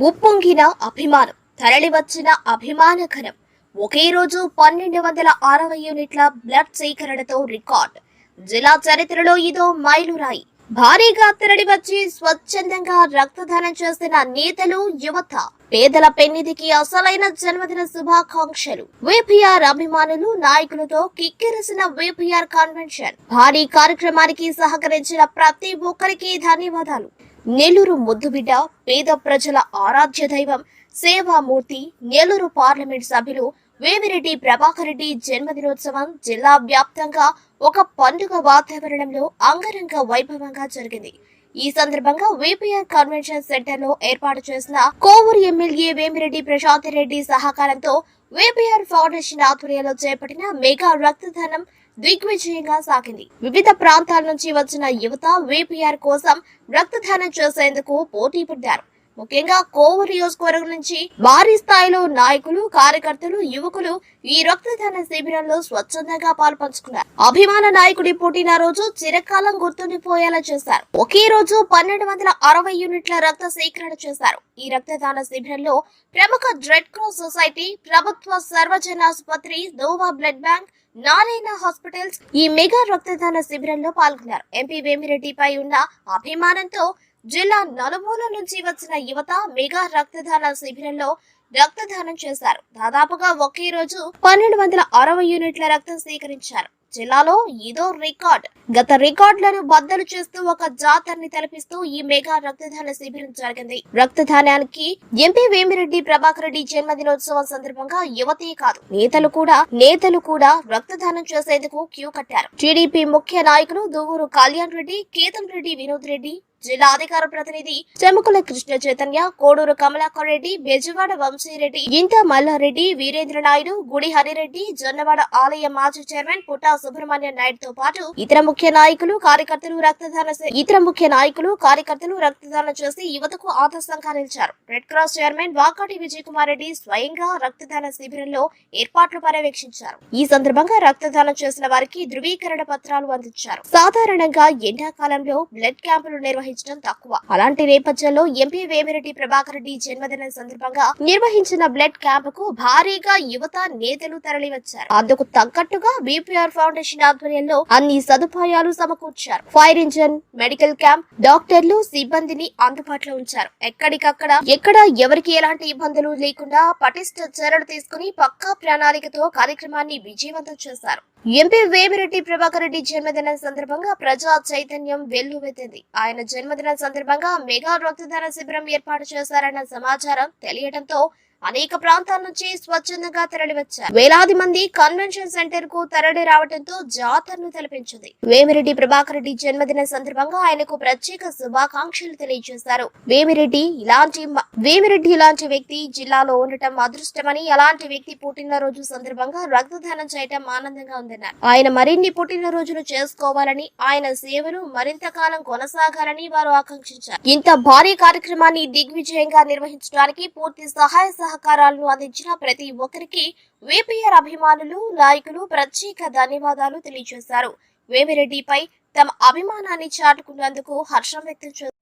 ఉప్పొంగిన అభిమానం తరలివచ్చిన అభిమానకరం. ఒకే రోజు పన్నెండు వందల అరవై యూనిట్ల బ్లడ్ సేకరణతో రికార్డ్. జిల్లా చరిత్రలో ఇదో మైలురాయి. భారీగా తరలివచ్చి స్వచ్ఛందంగా రక్తదానం చేసిన నేతలు యువత. పేదల పెన్నిధికి అసలైన జన్మదిన శుభాకాంక్షలు. విపిఆర్ అభిమానులు నాయకులతో కిక్కిరిసిన విపిఆర్ కన్వెన్షన్. భారీ కార్యక్రమానికి సహకరించిన ప్రతి ఒక్కరికి ధన్యవాదాలు. నెల్లూరు ముద్దుబిడ్డ పేద ప్రజల ఆరాధ్య దైవం సేవామూర్తి నెల్లూరు పార్లమెంట్ సభ్యులు వేమిరెడ్డి ప్రభాకర్ రెడ్డి జన్మదినోత్సవం జిల్లా వ్యాప్తంగా ఒక పండుగ వాతావరణంలో అంగరంగ వైభవంగా జరిగింది. ఈ సందర్భంగా విపిఆర్ కన్వెన్షన్ సెంటర్లో ఏర్పాటు చేసిన కోవూరు ఎమ్మెల్యే వేమిరెడ్డి ప్రశాంత్ రెడ్డి సహకారంతో విపిఆర్ ఫౌండేషన్ ఆధ్వర్యంలో చేపట్టిన మెగా రక్తదానం దిగ్విజయంగా సాగింది. వివిధ ప్రాంతాల నుంచి వచ్చిన యువత విపిఆర్ కోసం రక్తదానం చేసేందుకు పోటీ పడ్డారు. ముఖ్యంగా కోవూరు నియోజకవర్గం నుంచి భారీ స్థాయిలో నాయకులు కార్యకర్తలు యువకులు ఈ రక్తదాన శిబిరంలో స్వచ్ఛందంగా పాల్పంచుకున్నారు. అభిమాన నాయకుడి పుట్టినరోజు చిరకాలం గుర్తుండిపోయేలా చేశారు. ఒకే రోజు పన్నెండు వందల అరవై యూనిట్ల రక్త సేకరణ చేశారు. ఈ రక్తదాన శిబిరంలో ప్రముఖ రెడ్ క్రాస్ సొసైటీ ప్రభుత్వ సర్వజన ఆసుపత్రి దోవా బ్లడ్ బ్యాంక్ నారాయణ హాస్పిటల్స్ ఈ మెగా రక్తదాన శిబిరంలో పాల్గొన్నారు. ఎంపీ వేమిరెడ్డిపై ఉన్న అభిమానంతో జిల్లా నలుమూల నుంచి వచ్చిన యువత మెగా రక్తదాన శిబిరంలో రక్తదానం చేశారు. దాదాపుగా ఒకే రోజు పన్నెండు వందల అరవై యూనిట్ల రక్తం సేకరించారు. జిల్లాలో ఇదో రికార్డ్. గత రికార్డులను బద్దలు చేస్తూ ఒక జాతరని తలపిస్తూ ఈ మెగా రక్తదాన శిబిరం జరిగింది. రక్తదానానికి ఎంపీ వేమిరెడ్డి ప్రభాకర్ రెడ్డి జన్మదినోత్సవం సందర్భంగా యువతే కాదు నేతలు కూడా నేతలు కూడా రక్తదానం చేసేందుకు క్యూ కట్టారు. టీడీపీ ముఖ్య నాయకులు దువ్వూరు కళ్యాణ్ రెడ్డి కేతన్ రెడ్డి వినోద్ రెడ్డి జిల్లా అధికార ప్రతినిధి చెముకుల కృష్ణ చైతన్య కోడూరు కమలాకర్ రెడ్డి బెజవాడ వంశీరెడ్డి ఇంత మల్లారెడ్డి వీరేంద్ర నాయుడు గుడి హరిరెడ్డి జొన్నవాడ ఆలయ మాజీ చైర్మన్ పుట్టా సుబ్రహ్మణ్య నాయుడు తో పాటు ఇతర ముఖ్య నాయకులు కార్యకర్తలు రక్తదాన ఇతర ముఖ్య నాయకులు కార్యకర్తలు రక్తదానం చేసి యువతకు ఆదర్శంగా నిలిచారు red cross chairman Vakati Vijay Kumar Reddy స్వయంగా రక్తదాన శిబిరంలో ఏర్పాట్లు పర్యవేక్షించారు. ఈ సందర్భంగా రక్తదానం చేసిన వారికి ధృవీకరణ పత్రాలు అందించారు. సాధారణంగా ఎండాకాలంలో బ్లడ్ క్యాంపులు నిర్వహించడం తక్కువ. అలాంటి నేపథ్యంలో ఎంపీ వేమిరెడ్డి ప్రభాకర్ రెడ్డి జన్మదినం సందర్భంగా నిర్వహించిన బ్లడ్ క్యాంప్కు భారీగా యువత నేతలు తరలివచ్చారు. అందుకు తగ్గట్టుగా బీపీఆర్ ఫౌండేషన్ ఆధ్వర్యంలో అన్ని సదుపాయాలు సమకూర్చారు. ఫైర్ ఇంజన్ మెడికల్ క్యాంప్ డాక్టర్లు సిబ్బందిని అందుబాటులో ఉంచారు. ఎక్కడికక్కడ ఎక్కడ ఎవరికి ఎలాంటి ఇబ్బందులు లేకుండా పటిష్ట చర్యలు తీసుకుని పక్కా ప్రణాళికతో కార్యక్రమాన్ని విజయవంతం చేశారు. ఎంపీ వేమిరెడ్డి ప్రభాకర్ రెడ్డి జన్మదినం సందర్భంగా ప్రజా చైతన్యం వెల్లువెత్తింది. ఆయన జన్మదినం సందర్భంగా మెగా రక్తదాన శిబిరం ఏర్పాటు చేశారన్న సమాచారం తెలియడంతో అనేక ప్రాంతాల నుంచి స్వచ్ఛందంగా తరలివచ్చారు. వేలాది మంది కన్వెన్షన్ సెంటర్కు తరలి రావడంతో జాతరను తలపించింది. వేమిరెడ్డి ప్రభాకర్ రెడ్డి జన్మదిన సందర్భంగా ఆయనకు ప్రత్యేక శుభాకాంక్షలు తెలియజేశారు. వేమిరెడ్డి ఇలాంటి వేమిరెడ్డి ఇలాంటి వ్యక్తి జిల్లాలో ఉండటం అదృష్టమని అలాంటి వ్యక్తి పుట్టినరోజు సందర్భంగా రక్తదానం చేయటం ఆనందంగా ఉందన్నారు. ఆయన మరిన్ని పుట్టినరోజులు చేసుకోవాలని ఆయన సేవలు మరింత కాలం కొనసాగాలని వారు ఆకాంక్షించారు. ఇంత భారీ కార్యక్రమాన్ని దిగ్విజయంగా నిర్వహించడానికి పూర్తి సహాయ సహకారాలను అందించిన ప్రతి ఒక్కరికి విపిఆర్ అభిమానులు నాయకులు ప్రత్యేక ధన్యవాదాలు తెలియజేశారు. వేమిరెడ్డిపై తమ అభిమానాన్ని చాటుకున్నందుకు హర్షం వ్యక్తం చేశారు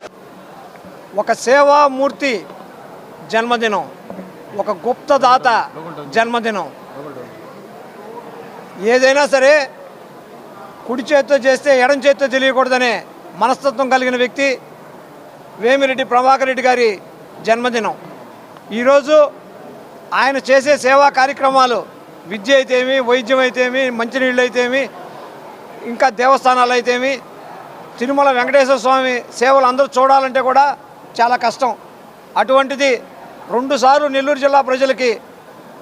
ఒక సేవామూర్తి జన్మదినం ఒక గుప్తదాత జన్మదినం. ఏదైనా సరే కుడి చేత్తో చేస్తే ఎడం చేత్తో తెలియకూడదనే మనస్తత్వం కలిగిన వ్యక్తి వేమిరెడ్డి ప్రభాకర్ రెడ్డి గారి జన్మదినం. ఈరోజు ఆయన చేసే సేవా కార్యక్రమాలు విద్య అయితేమి వైద్యం అయితేమి మంచినీళ్ళు అయితేమి ఇంకా దేవస్థానాలు అయితేమి తిరుమల వెంకటేశ్వర స్వామి సేవలు అందరూ చూడాలంటే కూడా చాలా కష్టం. అటువంటిది రెండుసార్లు నెల్లూరు జిల్లా ప్రజలకి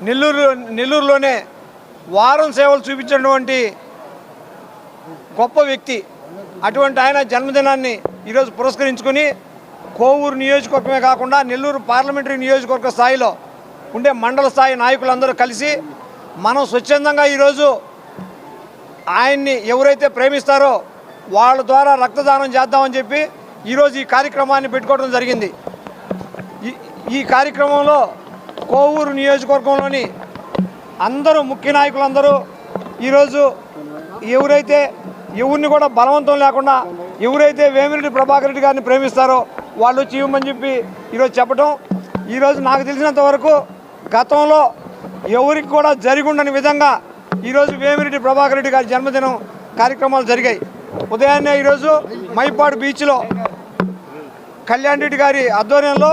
నెల్లూరు నెల్లూరులోనే వారం సేవలు చూపించినటువంటి గొప్ప వ్యక్తి. అటువంటి ఆయన జన్మదినాన్ని ఈరోజు పురస్కరించుకొని కోవూరు నియోజకవర్గమే కాకుండా నెల్లూరు పార్లమెంటరీ నియోజకవర్గ స్థాయిలో ఉండే మండల స్థాయి నాయకులందరూ కలిసి మనం స్వచ్ఛందంగా ఈరోజు ఆయన్ని ఎవరైతే ప్రేమిస్తారో వాళ్ళ ద్వారా రక్తదానం చేద్దామని చెప్పి ఈరోజు ఈ కార్యక్రమాన్ని పెట్టుకోవడం జరిగింది. ఈ కార్యక్రమంలో కోవూరు నియోజకవర్గంలోని అందరూ ముఖ్య నాయకులందరూ ఈరోజు ఎవరైతే ఎవరిని కూడా బలవంతం లేకుండా ఎవరైతే వేమిరెడ్డి ప్రభాకర్ రెడ్డి గారిని ప్రేమిస్తారో వాళ్ళు వచ్చి ఇవ్వమని చెప్పి ఈరోజు చెప్పడం ఈరోజు నాకు తెలిసినంత వరకు గతంలో ఎవరికి కూడా జరిగి ఉండని విధంగా ఈరోజు వేమిరెడ్డి ప్రభాకర్ రెడ్డి గారి జన్మదినం కార్యక్రమాలు జరిగాయి. ఉదయాన్నే ఈరోజు మైపాడు బీచ్లో కళ్యాణ్ రెడ్డి గారి ఆధ్వర్యంలో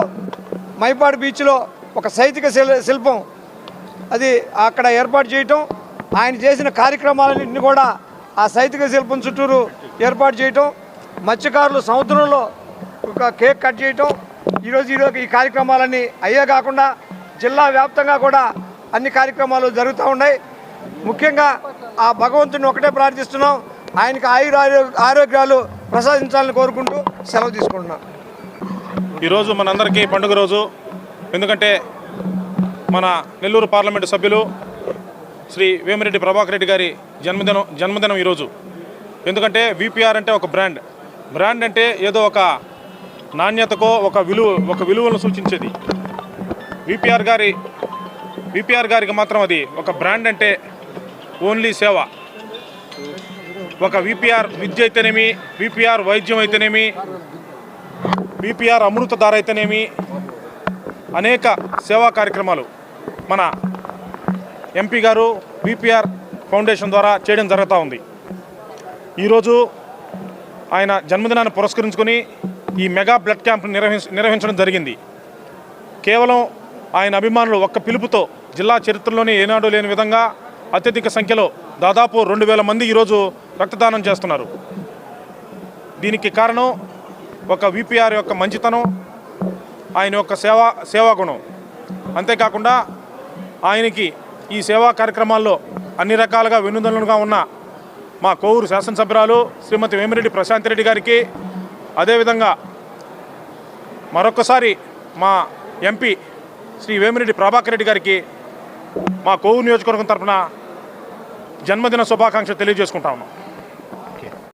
మైపాడు బీచ్లో ఒక సైతిక శిల్ శిల్పం అది అక్కడ ఏర్పాటు చేయటం. ఆయన చేసిన కార్యక్రమాలన్నింటినీ కూడా ఆ సైతిక శిల్పం చుట్టూరు ఏర్పాటు చేయటం. మత్స్యకారులు సముద్రంలో ఒక కేక్ కట్ చేయటం ఈరోజు ఈరోజు ఈ కార్యక్రమాలన్నీ అయ్యే కాకుండా జిల్లా వ్యాప్తంగా కూడా అన్ని కార్యక్రమాలు జరుగుతూ ఉన్నాయి. ముఖ్యంగా ఆ భగవంతుని ఒకటే ప్రార్థిస్తున్నాం. ఆయనకి ఆయుర ఆరోగ్యాలు ప్రసాదించాలని కోరుకుంటూ సెలవు తీసుకుంటున్నాం. ఈరోజు మనందరికీ పండుగ రోజు. ఎందుకంటే మన నెల్లూరు పార్లమెంటు సభ్యులు శ్రీ వేమిరెడ్డి ప్రభాకర్ రెడ్డి గారి జన్మదినం జన్మదినం ఈరోజు. ఎందుకంటే విపిఆర్ అంటే ఒక బ్రాండ్. బ్రాండ్ అంటే ఏదో ఒక నాణ్యతకో ఒక విలువ ఒక విలువను సూచించేది. విపిఆర్ గారి విపిఆర్ గారికి మాత్రం అది ఒక బ్రాండ్ అంటే ఓన్లీ సేవ. ఒక విపిఆర్ విద్య అయితేనేమి విపిఆర్ వైద్యం అయితేనేమి బీపీఆర్ అమృతధార అయితేనేమి అనేక సేవా కార్యక్రమాలు మన ఎంపీ గారు విపిఆర్ ఫౌండేషన్ ద్వారా చేయడం జరుగుతూ ఉంది. ఈరోజు ఆయన జన్మదినాన్ని పురస్కరించుకొని ఈ మెగా బ్లడ్ క్యాంప్ నిర్వహించడం జరిగింది. కేవలం ఆయన అభిమానులు ఒక్క పిలుపుతో జిల్లా చరిత్రలోనే ఏనాడు లేని విధంగా అత్యధిక సంఖ్యలో దాదాపు రెండు వేల మంది ఈరోజు రక్తదానం చేస్తున్నారు. దీనికి కారణం ఒక విపిఆర్ యొక్క మంచితనం ఆయన యొక్క సేవా సేవా గుణం. అంతేకాకుండా ఆయనకి ఈ సేవా కార్యక్రమాల్లో అన్ని రకాలుగా వెన్నుదన్నులుగా ఉన్న మా కోవూరు శాసనసభ్యురాలు శ్రీమతి వేమిరెడ్డి ప్రశాంత్ రెడ్డి గారికి అదేవిధంగా మరొకసారి మా ఎంపీ శ్రీ వేమిరెడ్డి ప్రభాకర్ రెడ్డి గారికి మా కోవు నియోజకవర్గం తరఫున జన్మదిన శుభాకాంక్షలు తెలియజేసుకుంటా ఉన్నాం.